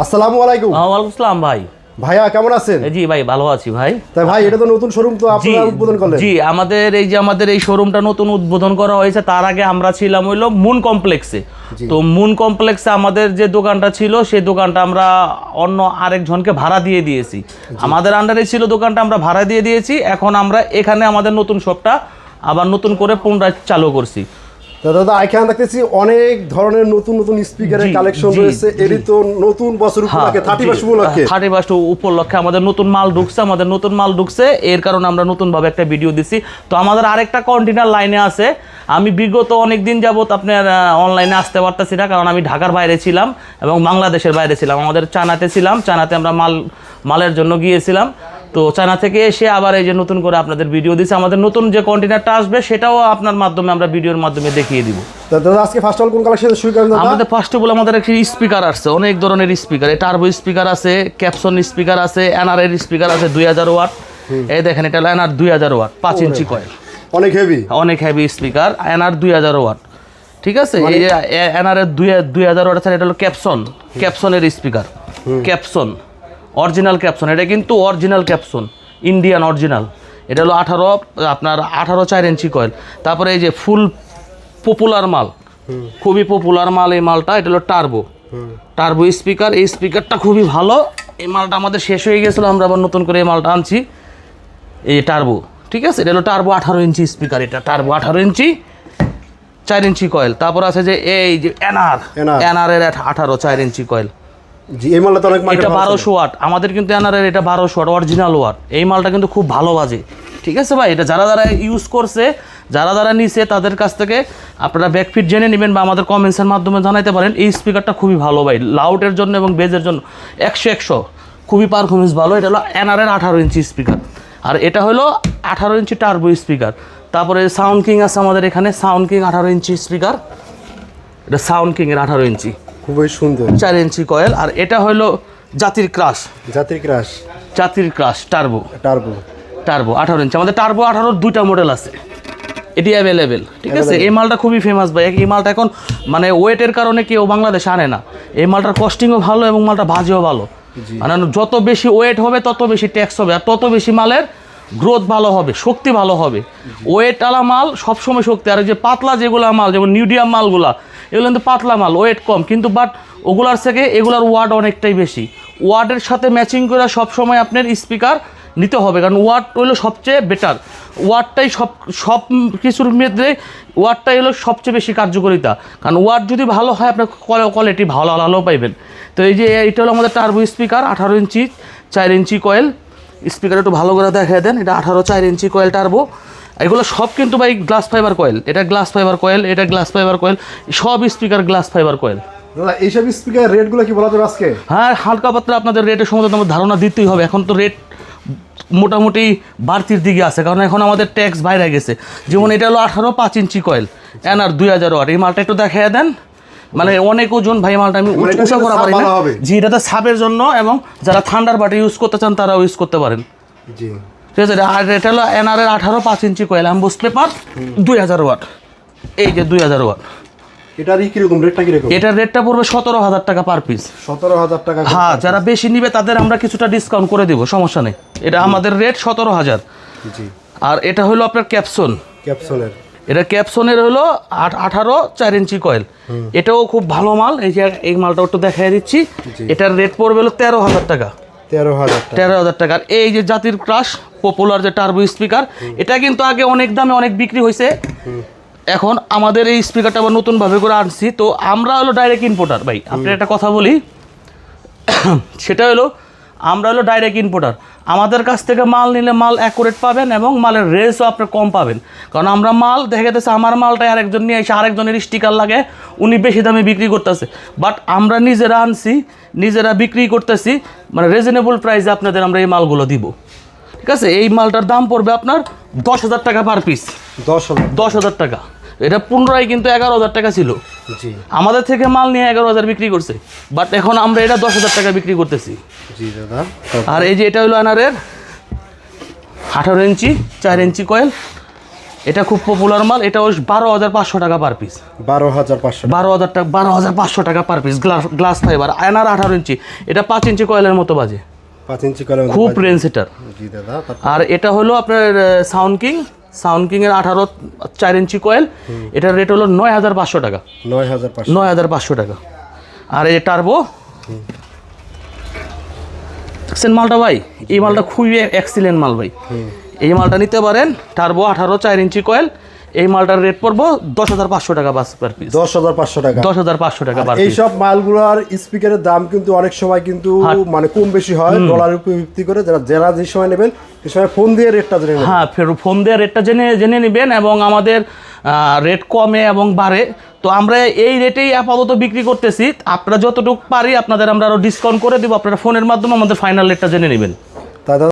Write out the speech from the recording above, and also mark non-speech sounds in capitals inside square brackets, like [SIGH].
আসসালামু আলাইকুম। ওয়ালাইকুম আসসালাম ভাই। ভাইয়া কেমন আছেন? জি ভাই ভালো আছি ভাই। তাই ভাই এটা তো নতুন শোরুম তো আপনারা উদ্বোধন করলেন? জি আমাদের এই যে আমাদের এই শোরুমটা নতুন উদ্বোধন করা হয়েছে তার আগে আমরা ছিলাম হইল মুন কমপ্লেক্সে তো মুন কমপ্লেক্সে আমাদের যে দোকানটা ছিল সেই দোকানটা আমরা অন্য আরেকজনকে ভাড়া দিয়ে দিয়েছি। আমাদের আন্ডারে ছিল দোকানটা আমরা ভাড়া দিয়ে দিয়েছি। এখন আমরা এখানে আমাদের নতুন শপটা আবার নতুন করে পুনরায় চালু করছি। তা দাদা এখানে দেখতেছি অনেক ধরনের নতুন নতুন স্পিকারের কালেকশন রয়েছে। এরই তো নতুন বছর উপলক্ষে থার্টি ফার্স্ট উপলক্ষে। থার্টি ফার্স্ট উপলক্ষে আমাদের নতুন মাল ঢুকছে আমাদের নতুন মাল ঢুকছে। এর কারণে আমরা নতুনভাবে একটা ভিডিও দিছি তো আমাদের আরেকটা কন্টেনার লাইনে আছে। আমি বিগত অনেক দিন যাবত আপনার অনলাইনে আসতে পারতেছি না কারণ আমি ঢাকার বাইরে ছিলাম এবং বাংলাদেশের বাইরে ছিলাম। আমাদের চানাতে ছিলাম চানাতে আমরা মাল মালের জন্য গিয়েছিলাম। তো চায়না থেকে এসে আবার এই যে নতুন করে আপনাদের ভিডিও দিচ্ছে আমাদের নতুন যে কন্টেনারটা আসবে সেটাও আপনার মাধ্যমে আমরা ভিডিওর মাধ্যমে দেখিয়ে দিব। আজকে ফার্স্ট অল কোন কালেকশন শুরু করেন আমাদের ফার্স্ট অফ অল আমাদের একটি স্পিকার আসছে অনেক ধরনের স্পিকার টার্বো স্পিকার আছে ক্যাপসন স্পিকার আছে এনআর এর স্পিকার আছে দুই হাজার ওয়াট। এই দেখেন এটা এনআর দুই হাজার ওয়াট পাঁচ ইঞ্চি কয়েল অনেক হেভি অনেক হেভি স্পিকার এনআর দুই হাজার ওয়াট। ঠিক আছে? এই যে এনআর এর দুই দুই হাজার ওয়াট আছে এটা হলো ক্যাপসন ক্যাপসনের স্পিকার ক্যাপসন অরিজিনাল ক্যাপসন এটা কিন্তু অরিজিনাল ক্যাপসন ইন্ডিয়ান অরিজিনাল এটা হলো আঠারো আপনার আঠারো চার ইঞ্চি কয়েল তারপরে এই যে ফুল পপুলার মাল খুবই পপুলার মাল এই মালটা এটা হলো টার্বো টার্বো স্পিকার এই স্পিকারটা খুবই ভালো। এই মালটা আমাদের শেষ হয়ে গেছিল আমরা আবার নতুন করে এই মালটা আনছি। এই টার্বো ঠিক আছে? এটা হলো টার্বো আঠারো ইঞ্চি স্পিকার এটা টার্বো আঠারো ইঞ্চি চার ইঞ্চি কয়েল তারপর আছে যে এই যে এনআর এনআর। এর আঠারো চার ইঞ্চি কয়েল জি এই মালটা তো অনেক এটা বারোশো ওয়াট। আমাদের কিন্তু এনআর এটা বারোশো ওয়াট অরিজিনাল ওয়াট। এই মালটা কিন্তু খুব ভালো বাজে। ঠিক আছে ভাই? এটা যারা যারা ইউজ করছে যারা যারা নিছে তাদের কাছ থেকে আপনারা ব্যাকফিট জেনে নেবেন বা আমাদের কমেন্টসের মাধ্যমে জানাইতে পারেন। এই স্পিকারটা খুবই ভালো ভাই। লাউডের জন্য এবং বেজের জন্য একশো একশো। খুবই পারফরমেন্স ভালো। এটা হলো এনআর এর আঠারো ইঞ্চি স্পিকার আর এটা হলো আঠারো ইঞ্চি টার্বো স্পিকার তারপরে সাউন্ড কিং আছে আমাদের এখানে। সাউন্ড কিং আঠারো ইঞ্চি স্পিকার এটা সাউন্ড কিং এর আঠারো ইঞ্চি। খুবই সুন্দর। চার ইঞ্চি কয়েল আর এটা হলো জাতির ক্রাশ। জাতির ক্রাশ। জাতির ক্রাশ টার্বো। টার্বো। টার্বো আঠারো ইঞ্চি। আমাদের টার্বো আঠারোর দুইটা মডেল আছে। এটি অ্যাভেলেবেল ঠিক আছে? এই মালটা খুবই ফেমাস ভাই। এই মালটা এখন মানে ওয়েটের কারণে কেউ বাংলাদেশে আনে না। এই মালটার কস্টিংও ভালো এবং মালটা ভাজিও ভালো। মানে যত বেশি ওয়েট হবে তত বেশি ট্যাক্স হবে। আর তত বেশি মালের গ্রোথ ভালো হবে, শক্তি ভালো হবে। ওয়েট আলা মাল, সবসময় শক্তি। আর যে পাতলা যেগুলো মাল, যেমন নিউডিয়াম মালগুলা, এগুলো কিন্তু পাতলা মাল ওয়েট কম। কিন্তু বাট ওগুলার থেকে এগুলার ওয়াট অনেকটাই বেশি। ওয়াটের সাথে ম্যাচিং করে সবসময় আপনার স্পিকার নিতে হবে। কারণ ওয়াট হলো সবচেয়ে বেটার ওয়াটটাই সব সব কিছুর মধ্যে ওয়াটটাই হলো সবচেয়ে বেশি কার্যকারিতা। কারণ ওয়াট যদি ভালো হয়, আপনার কোয়ালিটি ভালো ভালো পাইবেন। তো এই যে, এটা হলো আমাদের টার্বো স্পিকার আঠারো ইঞ্চি, চার ইঞ্চি কয়েল স্পিকার একটু ভালো করে দেখা দেন এটা আঠারো চার ইঞ্চি কয়েল টার্বো এগুলো সব কিন্তু ভাই গ্লাস ফাইবার কয়েল এটা গ্লাস ফাইবার কয়েল এটা গ্লাস ফাইবার কয়েল সব স্পিকার গ্লাস ফাইবার কয়েল দাদা এইসব স্পিকার রেটগুলো কি বলা যাবে আজকে? হ্যাঁ হালকা পাতলা আপনাদের রেটের সম্বন্ধে আমার ধারণা দিতেই হবে এখন তো রেট মোটামুটি বাড়তির দিকে আছে কারণ এখন আমাদের ট্যাক্স বাইরে গেছে। যেমন এটা হলো আঠারো পাঁচ ইঞ্চি কয়েল এনার দুই হাজার ওয়াট এই মালটা একটু দেখাই দেন। মানে অনেক ওজন ভাই মালটা আমি মানে এটা করা পারি না। জি এটাতে সাপের জন্য এবং যারা ঠান্ডার বাটি ইউজ করতে চান তারাও ইউজ করতে পারেন। জি। ঠিক আছে আর এটা হলো এনআর এর আঠারো পাঁচ ইঞ্চি কয়েল অ্যাম্বুস পেপার দুই হাজার ওয়াট। এই যে দুই হাজার ওয়াট। কীরকম? রেটটা কীরকম? এটার রেটটা পড়বে সতেরো হাজার টাকা পার পিস সতেরো হাজার টাকা হ্যাঁ যারা বেশি নিবে তাদের আমরা কিছুটা ডিসকাউন্ট করে দেবো সমস্যা নেই। এটা আমাদের রেট সতেরো হাজার। জি। আর এটা হলো আপনার ক্যাপসন ক্যাপসুলের এটা ক্যাপসনের হলো আট আঠারো চার ইঞ্চি কয়েল। এটাও খুব ভালো মাল। এই যে এই মালটা একটু দেখাই দিচ্ছি। এটার রেট পড়বে হলো তেরো হাজার টাকা। তেরো হাজার টাকা। তেরো হাজার টাকার এই যে জাতির ক্রাশ পপুলার যে টার্বো স্পিকার এটা কিন্তু আগে অনেক দামে অনেক বিক্রি হয়েছে। এখন আমাদের এই স্পিকারটা আবার নতুনভাবে করে আনছি। তো আমরা হলো ডাইরেক্ট ইম্পোর্টার ভাই আপনার একটা কথা বলি। [COUGHS] সেটা হলো আমরা হলো ডাইরেক্ট ইম্পোর্টার আমাদের কাছ থেকে মাল নিলে মাল অ্যাকুরেট পাবেন এবং মালের রেসও আপনি কম পাবেন। কারণ আমরা মাল দেখা গেছে আমার মালটা আরেকজন নিয়ে এসে আরেকজনের স্টিকার লাগে উনি বেশি দামে বিক্রি করতেছে। বাট আমরা নিজেরা আনছি নিজেরা বিক্রি করতেছি মানে রিজনেবল প্রাইসে আপনাদের আমরা এই মালগুলো দিব। ঠিক আছে? এই মালটার দাম পড়বে আপনার দশ হাজার টাকা পার পিস দশ হাজার। দশ হাজার টাকা। এটা পুনরায় কিন্তু এগারো হাজার টাকা ছিল। আমাদের থেকে মাল নিয়ে এগারো হাজার বিক্রি করছে। বাট এখন আমরা এটা দশ হাজার টাকা বিক্রি করতেছি। আর এই যে এটা হলো এনারের আঠারো ইঞ্চি চার ইঞ্চি কয়েল এটা খুব পপুলার মাল। এটা ওই বারো হাজার পাঁচশো টাকা পার পিস বারো হাজার পাঁচশো বারো হাজার টাকা বারো হাজার পাঁচশো টাকা per piece glass glass fibre আয়নার আঠারো ইঞ্চি। এটা পাঁচ ইঞ্চি কয়েলের মতো বাজে। পাঁচ ইঞ্চি করে খুব রেঞ্জ এটার আর এটা হলো আপনার সাউন্ড কিং সাউন্ড কিং এর আঠারো চার ইঞ্চি কয়েল এটার রেট হলো নয় হাজার পাঁচশো টাকা। নয় হাজার পাঁচশো। নয় হাজার পাঁচশো টাকা। আর এই টার্বো দেখছেন মালটা ভাই? এই মালটা খুবই এক্সিলেন্ট মাল ভাই। এই মালটা নিতে পারেন টার্বো আঠারো চার ইঞ্চি কয়েল এই মালটার রেট পড়ব দশ হাজার পাঁচশো টাকা বাস পার পিস দশ হাজার পাঁচশো টাকা। দশ হাজার পাঁচশো টাকা পার পিস এইসব মালগুলোর স্পিকারের দাম কিন্তু অনেক সময় কিন্তু মানে কম বেশি হয় ডলারের উপর ভিত্তি করে। যারা যারা যে সময় নেবেন সে সময় ফোন দিয়ে রেটটা জেনে নেবেন। হ্যাঁ ফের ফোন দিয়ে রেটটা জেনে জেনে নেবেন এবং আমাদের রেট কমে এবং বাড়ে। তো আমরা এই রেটেই আপাতত বিক্রি করতেছি। আপনারা যতটুকু পারি আপনাদের আমরা আরও ডিসকাউন্ট করে দেবো। আপনারা ফোনের মাধ্যমে আমাদের ফাইনাল রেটটা জেনে নেবেন।